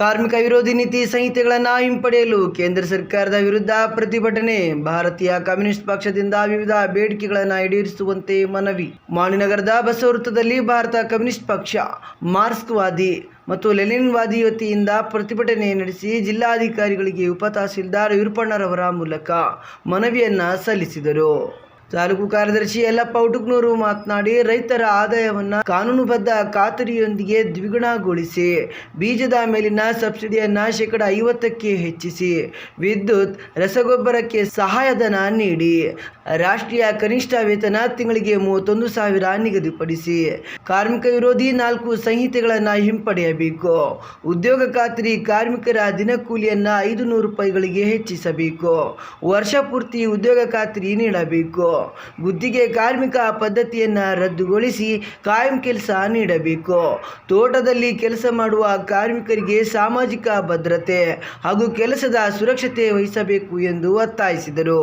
ಕಾರ್ಮಿಕ ವಿರೋಧಿ ನೀತಿ ಸಂಹಿತೆಗಳನ್ನು ಹಿಂಪಡೆಯಲು ಕೇಂದ್ರ ಸರ್ಕಾರದ ವಿರುದ್ಧ ಪ್ರತಿಭಟನೆ. ಭಾರತೀಯ ಕಮ್ಯುನಿಸ್ಟ್ ಪಕ್ಷದಿಂದ ವಿವಿಧ ಬೇಡಿಕೆಗಳನ್ನು ಈಡೇರಿಸುವಂತೆ ಮನವಿ. ಮಾಣಿನಗರದ ಬಸವೃತ್ತದಲ್ಲಿ ಭಾರತ ಕಮ್ಯುನಿಸ್ಟ್ ಪಕ್ಷ. ಮಾರ್ಕ್ಸ್ವಾದಿ ಮತ್ತು ಲೆನಿನ್ವಾದಿ ವತಿಯಿಂದ ಪ್ರತಿಭಟನೆ ನಡೆಸಿ ಜಿಲ್ಲಾಧಿಕಾರಿಗಳಿಗೆ ಉಪತಹಸೀಲ್ದಾರ್ ವಿರೂಪಣ್ಣರವರ ಮೂಲಕ ಮನವಿಯನ್ನು ಸಲ್ಲಿಸಿದರು. ತಾಲೂಕು ಕಾರ್ಯದರ್ಶಿ ಯಲ್ಲಪ್ಪ ಉಟುಕ್ನೂರು ಮಾತನಾಡಿ, ರೈತರ ಆದಾಯವನ್ನ ಕಾನೂನುಬದ್ಧ ಖಾತರಿಯೊಂದಿಗೆ ದ್ವಿಗುಣಗೊಳಿಸಿ, ಬೀಜದ ಮೇಲಿನ ಸಬ್ಸಿಡಿಯನ್ನ ಶೇಕಡ ಐವತ್ತಕ್ಕೆ ಹೆಚ್ಚಿಸಿ, ವಿದ್ಯುತ್, ರಸಗೊಬ್ಬರಕ್ಕೆ ಸಹಾಯಧನ ನೀಡಿ, ರಾಷ್ಟ್ರೀಯ ಕನಿಷ್ಠ ವೇತನ ತಿಂಗಳಿಗೆ ಮೂವತ್ತೊಂದು ಸಾವಿರ ನಿಗದಿಪಡಿಸಿ, ಕಾರ್ಮಿಕ ವಿರೋಧಿ ನಾಲ್ಕು ಸಂಹಿತೆಗಳನ್ನು ಹಿಂಪಡೆಯಬೇಕು, ಉದ್ಯೋಗ ಖಾತರಿ ಕಾರ್ಮಿಕರ ದಿನಕೂಲಿಯನ್ನು ಐದು ನೂರು ರೂಪಾಯಿಗಳಿಗೆ ಹೆಚ್ಚಿಸಬೇಕು, ವರ್ಷ ಪೂರ್ತಿ ಉದ್ಯೋಗ ಖಾತರಿ ನೀಡಬೇಕು ಗುತ್ತಿಗೆ ಕಾರ್ಮಿಕ ಪದ್ಧತಿಯನ್ನು ರದ್ದುಗೊಳಿಸಿ ಕಾಯಂ ಕೆಲಸ ನೀಡಬೇಕು. ತೋಟದಲ್ಲಿ ಕೆಲಸ ಮಾಡುವ ಕಾರ್ಮಿಕರಿಗೆ ಸಾಮಾಜಿಕ ಭದ್ರತೆ ಹಾಗೂ ಕೆಲಸದ ಸುರಕ್ಷತೆ ವಹಿಸಬೇಕು ಎಂದು ಒತ್ತಾಯಿಸಿದರು.